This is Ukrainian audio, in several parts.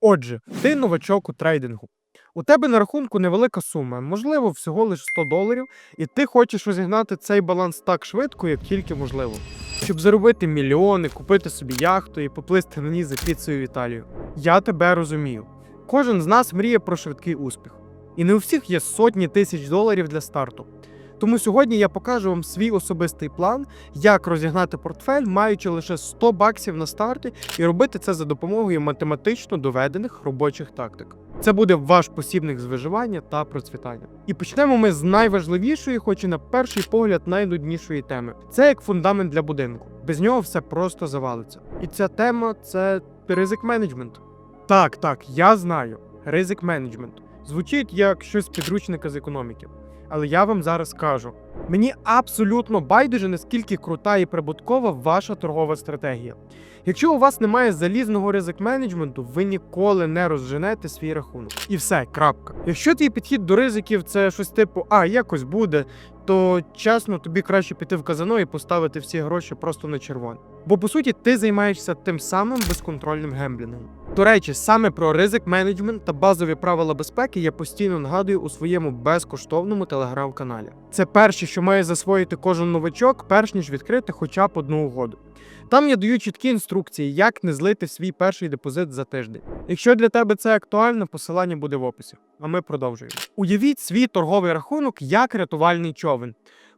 Отже, ти новачок у трейдингу. У тебе на рахунку невелика сума, можливо, всього лише 100 доларів, і ти хочеш розігнати цей баланс так швидко, як тільки можливо. Щоб заробити мільйони, купити собі яхту і поплисти на ній за піцею в Італію. Я тебе розумію. Кожен з нас мріє про швидкий успіх. І не у всіх є сотні тисяч доларів для старту. Тому сьогодні я покажу вам свій особистий план, як розігнати портфель, маючи лише 100 баксів на старті, і робити це за допомогою математично доведених робочих тактик. Це буде ваш посібник з виживання та процвітання. І почнемо ми з найважливішої, хоч і на перший погляд найнуднішої теми. Це як фундамент для будинку. Без нього все просто завалиться. І ця тема це ризик менеджмент. Так, так, я знаю. Ризик менеджмент. Звучить як щось з підручника з економіки. Але я вам зараз кажу: мені абсолютно байдуже, наскільки крута і прибуткова ваша торгова стратегія. Якщо у вас немає залізного ризик менеджменту, ви ніколи не розженете свій рахунок. І все, крапка. Якщо твій підхід до ризиків це щось типу, а якось буде, то чесно, тобі краще піти в казино і поставити всі гроші просто на червоне. Бо по суті ти займаєшся тим самим безконтрольним гемблінгом. До речі, саме про ризик менеджмент та базові правила безпеки я постійно нагадую у своєму безкоштовному телеграм-каналі. Це що має засвоїти кожен новачок, перш ніж відкрити хоча б одну угоду. Там я даю чіткі інструкції, як не злити свій перший депозит за тиждень. Якщо для тебе це актуально, посилання буде в описі. А ми продовжуємо. Уявіть свій торговий рахунок як рятувальний човен.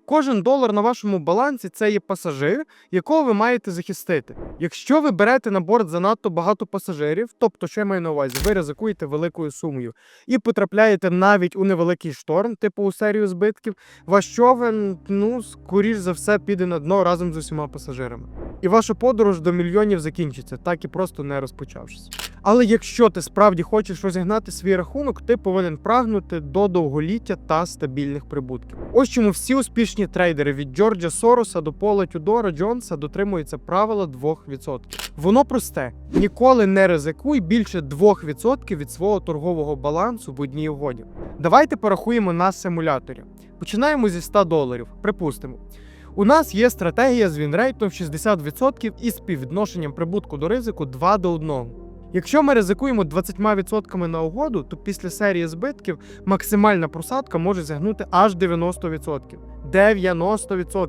Кожен долар на вашому балансі це є пасажир, якого ви маєте захистити. Якщо ви берете на борт занадто багато пасажирів, тобто, що я маю на увазі, ви ризикуєте великою сумою і потрапляєте навіть у невеликий шторм, типу у серію збитків, ваш човен, ну, скоріш за все, піде на дно разом з усіма пасажирами. І ваша подорож до мільйонів закінчиться, так і просто не розпочавшись. Але якщо ти справді хочеш розігнати свій рахунок, ти повинен прагнути до довголіття та стабільних прибутків. Ось чому всі успішні трейдери від Джорджа Сороса до Пола Тюдора Джонса дотримуються правила 2%. Воно просте: ніколи не ризикуй більше 2% від свого торгового балансу в одній угоді. Давайте порахуємо на симуляторі. Починаємо зі 100 доларів. Припустимо. У нас є стратегія з вінрейтом в 60% і співвідношенням прибутку до ризику 2 до 1. Якщо ми ризикуємо 20% на угоду, то після серії збитків максимальна просадка може зягнути аж 90%. 90%.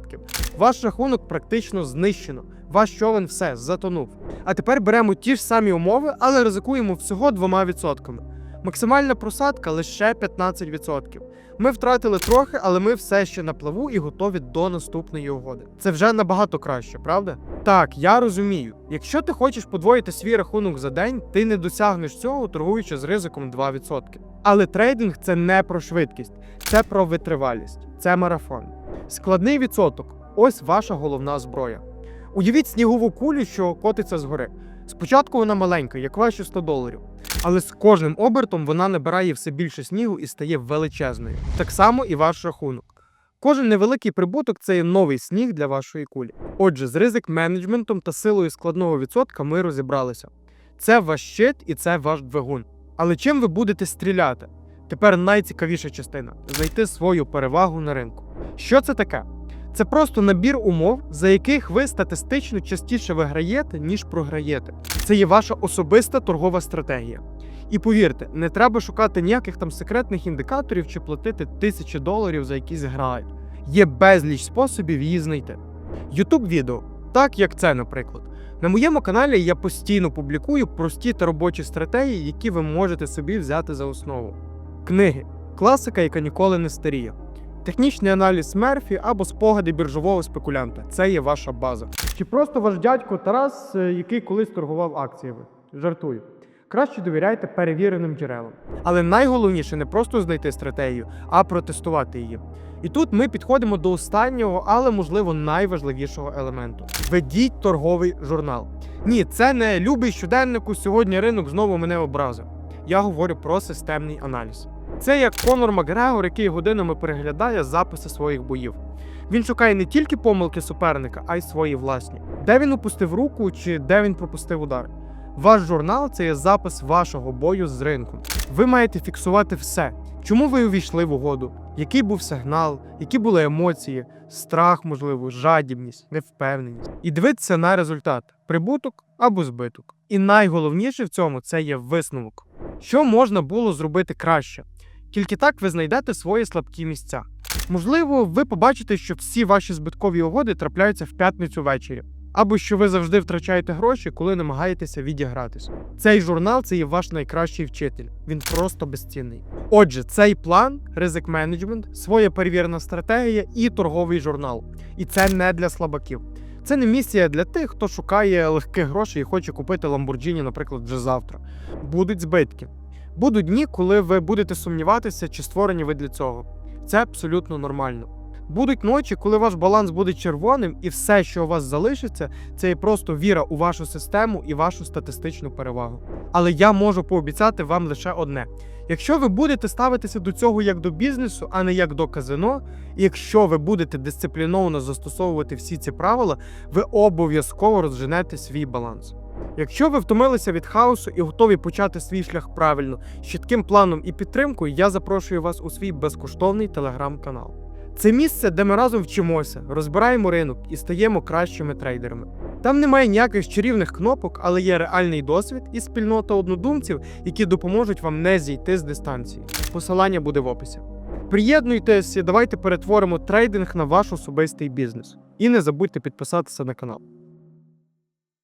Ваш рахунок практично знищено. Ваш човен все затонув. А тепер беремо ті ж самі умови, але ризикуємо всього 2%. Максимальна просадка лише 15%. Ми втратили трохи, але ми все ще на плаву і готові до наступної угоди. Це вже набагато краще, правда? Так, я розумію. Якщо ти хочеш подвоїти свій рахунок за день, ти не досягнеш цього, торгуючи з ризиком 2%. Але трейдинг це не про швидкість, це про витривалість, це марафон. Складний відсоток ось ваша головна зброя. Уявіть снігову кулю, що котиться згори. Спочатку вона маленька, як ваші 100 доларів. Але з кожним обертом вона набирає все більше снігу і стає величезною. Так само і ваш рахунок. Кожен невеликий прибуток це є новий сніг для вашої кулі. Отже, з ризик менеджментом та силою складного відсотка ми розібралися. Це ваш щит і це ваш двигун. Але чим ви будете стріляти? Тепер найцікавіша частина знайти свою перевагу на ринку. Що це таке? Це просто набір умов, за яких ви статистично частіше виграєте, ніж програєте. Це є ваша особиста торгова стратегія. І повірте, не треба шукати ніяких там секретних індикаторів чи платити тисячі доларів за якісь грають. Є безліч способів її знайти. Ютуб відео, так як це, наприклад. На моєму каналі я постійно публікую прості та робочі стратегії, які ви можете собі взяти за основу. Книги класика, яка ніколи не старіє. Технічний аналіз Мерфі або спогади біржового спекулянта це є ваша база. Чи просто ваш дядько Тарас, е, який колись торгував акціями? Жартую. Краще довіряйте перевіреним джерелам. Але найголовніше не просто знайти стратегію, а протестувати її. І тут ми підходимо до останнього, але можливо найважливішого елементу: ведіть торговий журнал. Ні, це не любий щоденнику. Сьогодні ринок знову мене образив. Я говорю про системний аналіз. Це як Конор Макгрегор, який годинами переглядає записи своїх боїв. Він шукає не тільки помилки суперника, а й свої власні. Де він упустив руку чи де він пропустив удар. Ваш журнал це є запис вашого бою з ринком. Ви маєте фіксувати все. Чому ви увійшли в угоду? Який був сигнал, які були емоції, страх, можливо, жадібність, невпевненість. І дивитися на результат прибуток або збиток. І найголовніше в цьому це є висновок. Що можна було зробити краще? Тільки так ви знайдете свої слабкі місця. Можливо, ви побачите, що всі ваші збиткові угоди трапляються в п'ятницю ввечері, або що ви завжди втрачаєте гроші, коли намагаєтеся відігратися. Цей журнал це є ваш найкращий вчитель. Він просто безцінний. Отже, цей план, ризик менеджмент, своя перевірена стратегія і торговий журнал. І це не для слабаків. Це не місія для тих, хто шукає легких грошей і хоче купити Lamborghini, наприклад, вже завтра. Будуть збитки. Будуть дні, коли ви будете сумніватися, чи створені ви для цього. Це абсолютно нормально. Будуть ночі, коли ваш баланс буде червоним, і все, що у вас залишиться, це є просто віра у вашу систему і вашу статистичну перевагу. Але я можу пообіцяти вам лише одне: якщо ви будете ставитися до цього як до бізнесу, а не як до казино, і якщо ви будете дисципліновано застосовувати всі ці правила, ви обов'язково розженете свій баланс. Якщо ви втомилися від хаосу і готові почати свій шлях правильно, з чітким планом і підтримкою, я запрошую вас у свій безкоштовний телеграм-канал. Це місце, де ми разом вчимося, розбираємо ринок і стаємо кращими трейдерами. Там немає ніяких чарівних кнопок, але є реальний досвід і спільнота однодумців, які допоможуть вам не зійти з дистанції. Посилання буде в описі. Приєднуйтесь і давайте перетворимо трейдинг на ваш особистий бізнес. І не забудьте підписатися на канал.